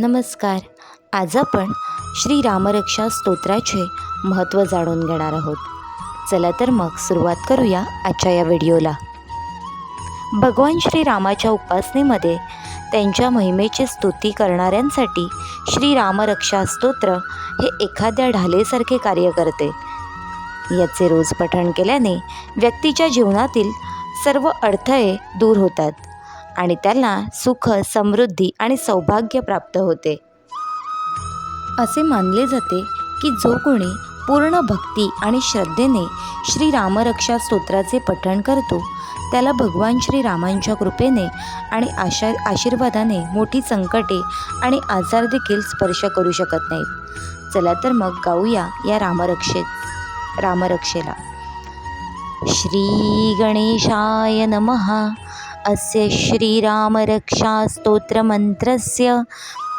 नमस्कार. आज आपण श्री रामरक्षा स्तोत्राचे महत्त्व जाणून घेणार आहोत. चला तर मग सुरुवात करूया आजच्या या व्हिडिओला. भगवान श्री रामाच्या उपासनेमध्ये त्यांच्या महिमेची स्तुती करणाऱ्यांसाठी श्री रामरक्षा स्तोत्र हे एखाद्या ढालेसारखे कार्य करते. याचे रोज पठण केल्याने व्यक्तीच्या जीवनातील सर्व अडथळे दूर होतात. आणि त्यांना सुख समृद्धी आणि सौभाग्य प्राप्त होते. असे मानले जाते की जो कोणी पूर्ण भक्ती आणि श्रद्धेने श्री रामरक्षा स्तोत्राचे पठण करतो त्याला भगवान श्री रामांच्या कृपेने आणि आशा आशीर्वादाने मोठी संकटे आणि आजार देखील स्पर्श करू शकत नाहीत. चला तर मग गाऊया या रामरक्षेत रामरक्षेला. श्री गणेशाय नमः. अस्य श्रीरामरक्षास्तोत्रमन्त्रस्य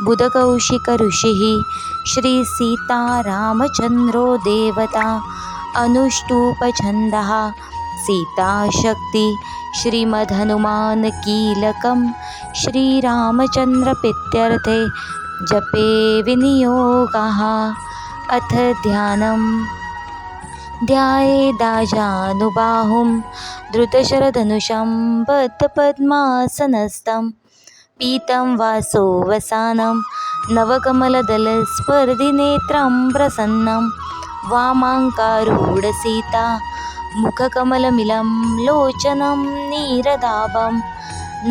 बुधकौशिकऋषिः श्रीसीतारामचन्द्रो देवता अनुष्टुपछन्दः सीताशक्ति श्रीमदहनुमान् श्रीरामचन्द्रपित्यर्थे जपे विनियोगः अथ ध्यानम् ध्यायेदाजानुबाहुं धृतशरधनुषं बद्धपद्मासनस्थं पीतं वासो वसानं नवकमलदलस्पर्धिनेत्रं प्रसन्नं वामाङ्कारूढसीता मुखकमलमिलं लोचनं नीरदाभं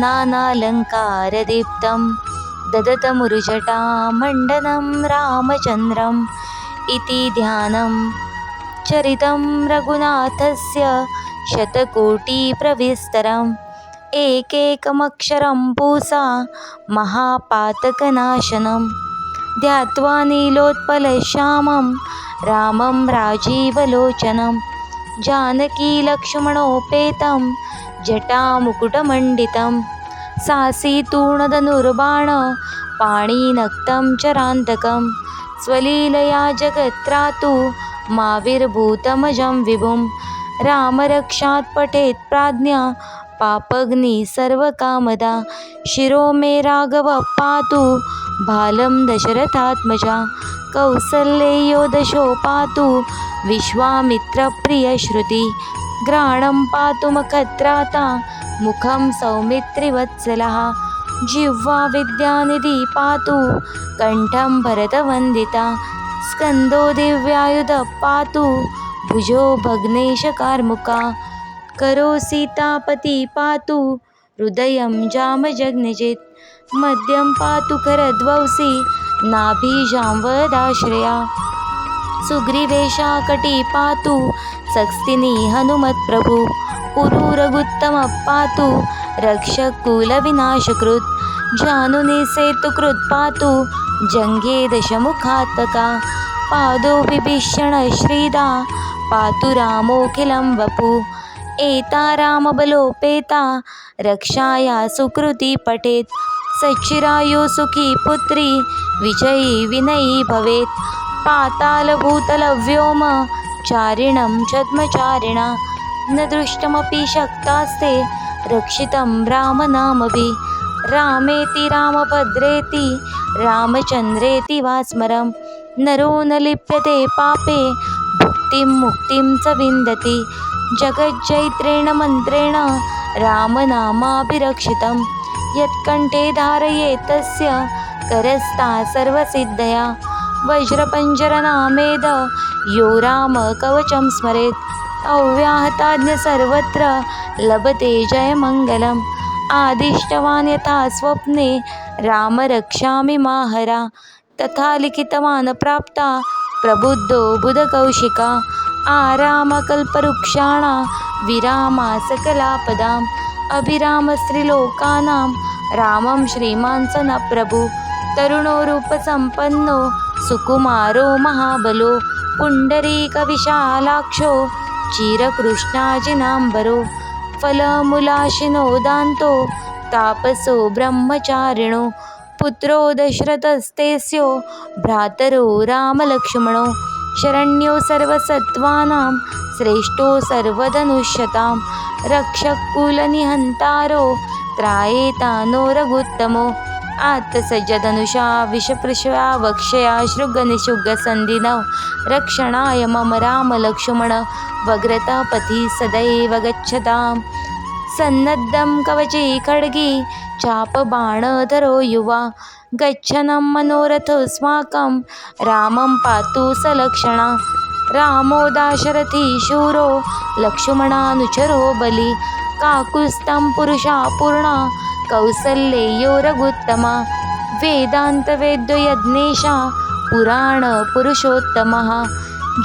नानालङ्कारदीप्तं ददतमुरुजटामण्डनं रामचन्द्रम् इति ध्यानं चरितं रघुनाथस्य शतकोटिप्रविस्तरम्। एकैकमक्षरं पूसा महापातकनाशनं ध्यात्वा नीलोत्पलश्यामं रामं राजीवलोचनं। जानकीलक्ष्मणोपेतं जटामुकुटमण्डितं। सासीतूणधनुर्बाण पाणिनक्तं चरान्तकं। स्वलीलया जगत्रातु माविर्भूतमजं विभुं रामरक्षात् पठेत् प्राज्ञा। पापग्नि सर्वकामदा। शिरो मे राघव पातु। बालं दशरथात्मजा। कौसल्येयो दशो पातु। विश्वामित्रप्रियश्रुति घ्राणं पातु मखत्राता मुखं सौमित्रिवत्सलः। जिह्वा विद्यानिधि पातु। कण्ठं भरतवन्दिता। स्कन्दो दिव्यायुध पातु। भुजो भग्नेशकार्मुका करो सीतापति पातु हृदयं जामजग्नजित् मद्यं पातु करद्वंसि नाभिजांवदाश्रया सुग्रीवेशा कटी पातु सक्स्तिनी हनुमत्प्रभु पुरुरगुत्तमः पातु रक्षकुलविनाशकृत् जानुनि सेतुकृत् पातु जङ्घे दशमुखात्मका। पादो विभीषण श्रीदा। पातु रामोऽखिलं वपु। एता रामबलोपेता रक्षाया सुकृती पठेत्। सच्चिरायु सुखी पुत्री। विजयी विनयी भवेत्। पातालभूतलव्योम। चारिणं छद्मचारिणा। न दृष्टमपि शक्तास्ते। रक्षितं रामनामभि। रामेति रामभद्रेति। रामचन्द्रेति वा स्मरम् नरो न लिप्यते पापे। भुक्तिं मुक्तिं च विन्दति। जगज्जैत्रेण मन्त्रेण रामनामाभिरक्षितं यत्कण्ठे धारयेत् तस्य करस्ता सर्वसिद्धया। वज्रपञ्जरनामेद यो रामकवचं स्मरेत्। अव्याहताज्ञ सर्वत्र लभते जयमङ्गलम्। आदिष्टवान् यथा स्वप्ने राम रक्षामि माहरा। तथा लिखितवान् प्राप्ता। प्रबुद्धो बुधकौशिका आरामकल्पवृक्षाणां विरामा सकलापदाम् अभिरामस्त्रिलोकानां रामं श्रीमान् स न प्रभु तरुणोरूपसम्पन्नो सुकुमारो महाबलो पुण्डरीकविशालाक्षो चिरकृष्णाजिनाम्बरो फलमुलाशिनो दान्तो तापसो ब्रह्मचारिणो पुत्रो दशरथस्तेस्यो भ्रातरो रामलक्ष्मणो। शरण्यो सर्वसत्त्वानां श्रेष्ठो सर्वधनुष्यतां। रक्षकुलनिहन्तारो त्रायेतानो रघुत्तमो। आत्तसज्जधनुषा विषपृश्वा वक्षया शृगनिशुगसन्धिनौ रक्षणाय मम रामलक्ष्मण। वग्रतपथि सदैव गच्छताम्। सन्नद्धं कवची खड्गी चापबाणधरो युवा। गच्छनं मनोरथोऽस्माकं रामं पातु सलक्षणा। रामो दाशरथी शूरो लक्ष्मणानुचरो बली। काकुस्तं पुरुषा पूर्णा कौसल्येयो रघुत्तमा। वेदान्तवेद्ययज्ञेशा पुराणपुरुषोत्तमः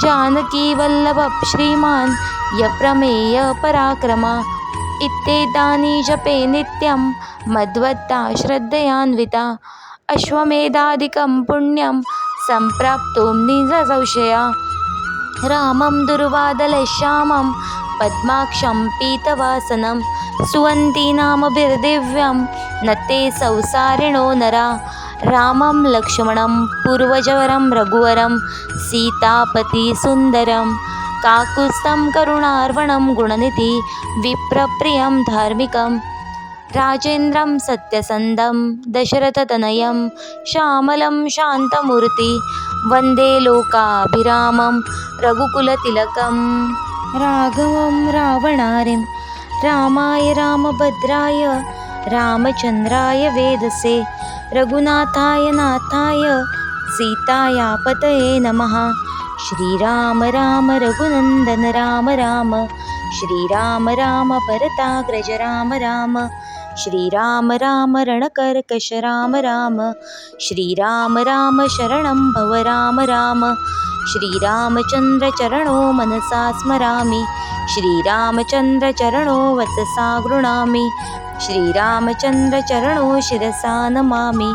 जानकीवल्लभः श्रीमान् यप्रमेय पराक्रमा। इत्येतानि जपे नित्यं मद्वत्ता श्रद्धयान्विता अश्वमेधादिकं पुण्यं सम्प्राप्तो निजसंशया रामं दुर्वादलश्यामं पद्माक्षं पीतवासनं सुवन्तीनामभिर्दिव्यं न ते संसारिणो नरा। रामं लक्ष्मणं पूर्वजवरं रघुवरं सीतापतिसुन्दरम् काकुत्स्थं करुणार्वणं गुणनिधि विप्रप्रियं धार्मिकं। राजेन्द्रं सत्यसन्दं दशरथतनयं श्यामलं शान्तमूर्ति वन्दे लोकाभिरामं रघुकुलतिलकं राघवं रावणारिं रामाय रामभद्राय रामचन्द्राय वेदसे रघुनाथाय नाथाय सीतायापतये नमः। श्रीराम राम रघुनन्दन राम राम। श्रीराम राम भरताग्रज राम राम। श्रीराम राम रणकर्कश राम राम। श्रीराम राम शरणं भव राम। राम श्रीरामचन्द्रचरणो मनसा स्मरामि। श्रीरामचन्द्रचरणो वचसा गृणामि। श्रीरामचन्द्रचरणो शिरसा नमामि।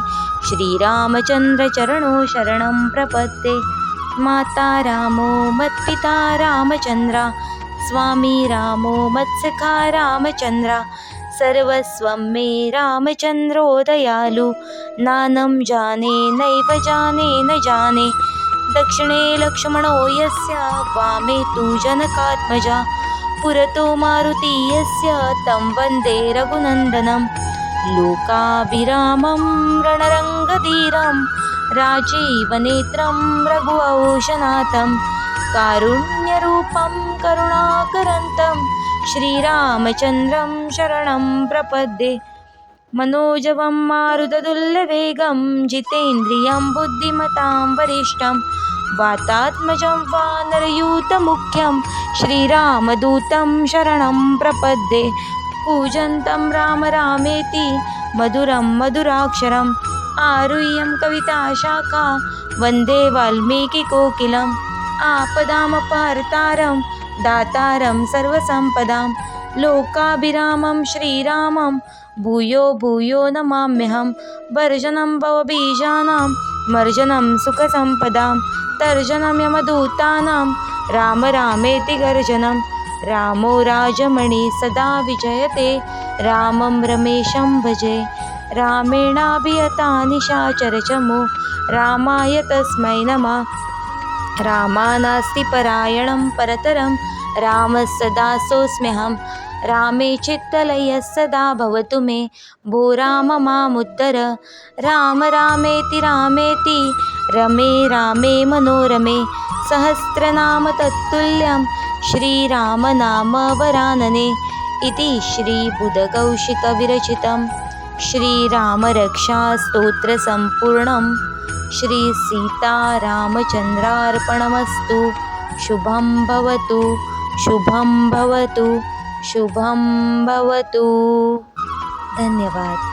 श्रीरामचन्द्रचरणो शरणं प्रपद्ये। माता रामो मत्पिता रामचन्द्र स्वामी रामो मत्सखा रामचन्द्र सर्वस्वं मे रामचन्द्रो दयालु नानं जाने नैव जाने न जाने। दक्षिणे लक्ष्मणो यस्य वामे तु जनकात्मजा। पुरतो मारुति यस्य तं वन्दे रघुनन्दनं लोकाभिरामं रणरङ्गधीरं राजीवनेत्रं रघुवंशनाथं कारुण्यरूपं करुणाकरन्तं श्रीरामचन्द्रं शरणं प्रपद्ये। मनोजवं मारुतदुल्लवेगं जितेन्द्रियं बुद्धिमतां वरिष्ठं वातात्मजं वानरयूतमुख्यं श्रीरामदूतं शरणं प्रपद्ये। पूजन्तं राम रामेति मधुरं मधुराक्षरम् आरुह्यं कविताशाखा वन्दे वाल्मीकिकोकिलम् आपदामपहर्तारं दातारं सर्वसम्पदां लोकाभिरामं श्रीरामं भूयो भूयो नमाम्यहं वर्जनं भवबीजानां मर्जनं सुखसम्पदां तर्जनं यमदूतानां राम रामेति गर्जनं रामो राजमणि सदा विजयते रामं रमेशं भजे रामेणाभियता निशाचरचमो रामाय तस्मै नमः। रामा नास्ति परायणं परतरं। रामस्सदा सोऽस्म्यहं रामे चित्तलयः सदा भवतु मे। भो राम मामुद्धर राम रामेति रामेति। रमे रामे मनोरमे। सहस्रनाम तत्तुल्यं। श्रीरामनामवरानने इति श्रीबुधकौशिकविरचितं श्रीरामरक्षास्तोत्रसम्पूर्णं श्रीसीतारामचन्द्रार्पणमस्तु। शुभं भवतु शुभं भवतु शुभं भवतु। धन्यवाद।